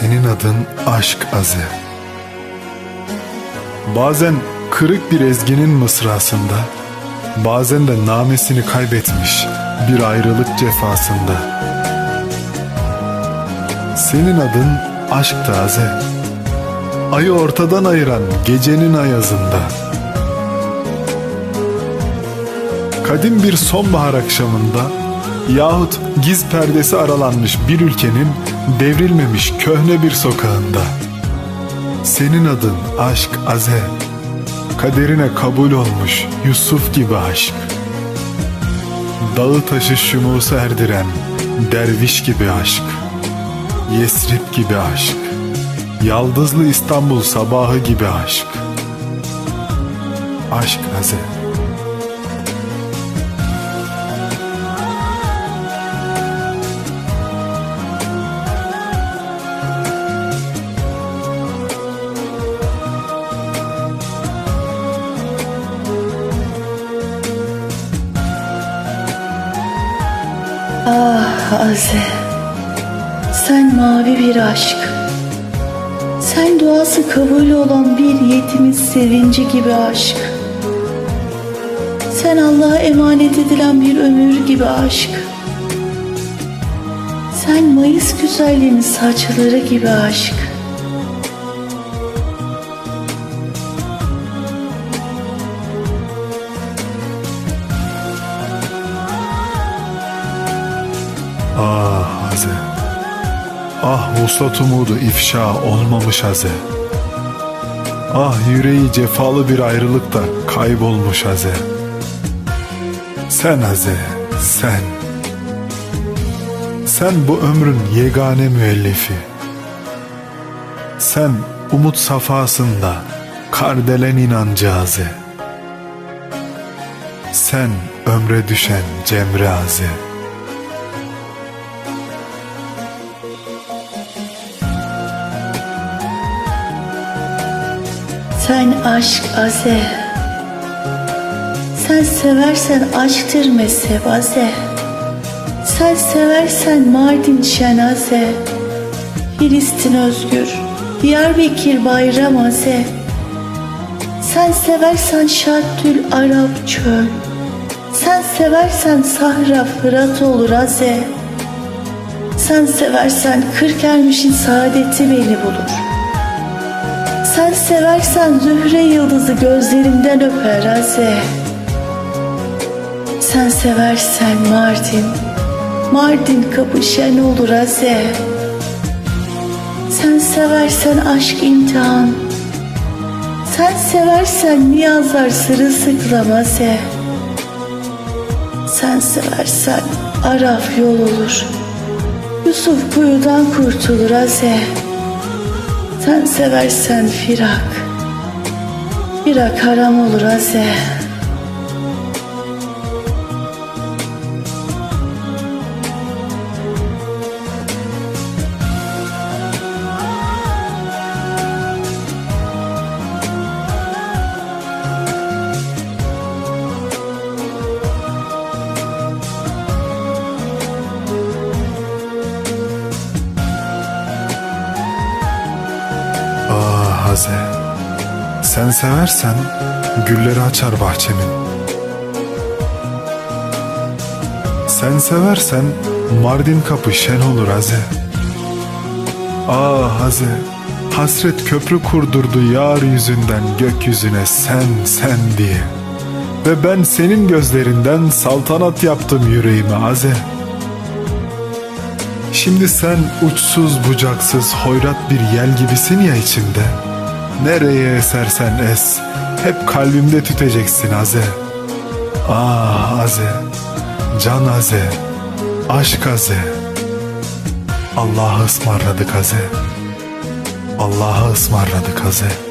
Senin adın aşk aze. Bazen kırık bir ezginin mısrasında, bazen de namesini kaybetmiş bir ayrılık cefasında. Senin adın aşk taze. Ayı ortadan ayıran gecenin ayazında. Kadim bir sonbahar akşamında yahut giz perdesi aralanmış bir ülkenin devrilmemiş köhne bir sokağında. Senin adın aşk aze. Kaderine kabul olmuş Yusuf gibi aşk. Dağı taşı şumusu erdiren derviş gibi aşk. Yesrib gibi aşk. Yaldızlı İstanbul sabahı gibi aşk. Aşk aze. Ah Aze, sen mavi bir aşk. Sen duası kabul olan bir yetimin sevinci gibi aşk. Sen Allah'a emanet edilen bir ömür gibi aşk. Sen Mayıs güzelliğinin saçları gibi aşk. Haze. Ah vuslat umudu ifşa olmamış Haze. Ah yüreği cefalı bir ayrılıkta kaybolmuş Haze. Sen Haze, sen. Sen bu ömrün yegane müellifi. Sen umut safasında kardelen inancı Haze. Sen ömre düşen cemre Haze. Sen aşk Aze. Sen seversen aşktır mezhep Aze. Sen seversen Mardin Şenaze. Filistin özgür. Diyarbakır bayram Aze. Sen seversen Şartül Arap çöl. Sen seversen Sahra Fırat olur Aze. Sen seversen kırk ermişin saadeti beni bulur. Sen seversen zühre yıldızı gözlerinden öper Aze. Sen seversen Mardin, Mardin kapı şen olur Aze. Sen seversen aşk imtihan, sen seversen niyazlar sırılsıklam Aze. Sen seversen Araf yol olur, Yusuf kuyudan kurtulur Aze. Sen seversen firak Firak haram olur Aze Haze, sen seversen gülleri açar bahçemin. Sen seversen Mardin kapı şen olur Haze. Ah Haze, hasret köprü kurdurdu yar yüzünden gökyüzüne sen sen diye. Ve ben senin gözlerinden saltanat yaptım yüreğime Haze. Şimdi sen uçsuz bucaksız hoyrat bir yel gibisin ya içimde. Nereye esersen es, hep kalbimde tüteceksin Aze. Ah Aze, can Aze, aşk Aze. Allah'a ısmarladık Aze. Allah'a ısmarladık Aze.